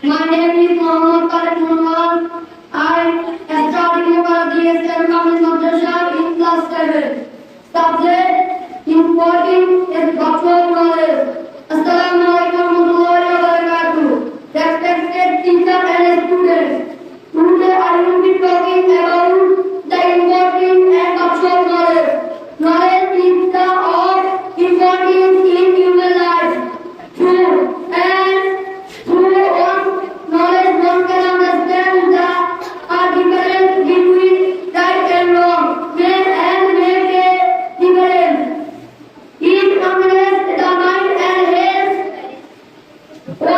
My name is Mohammad Khalid Munwar. I study in the DSM College. One.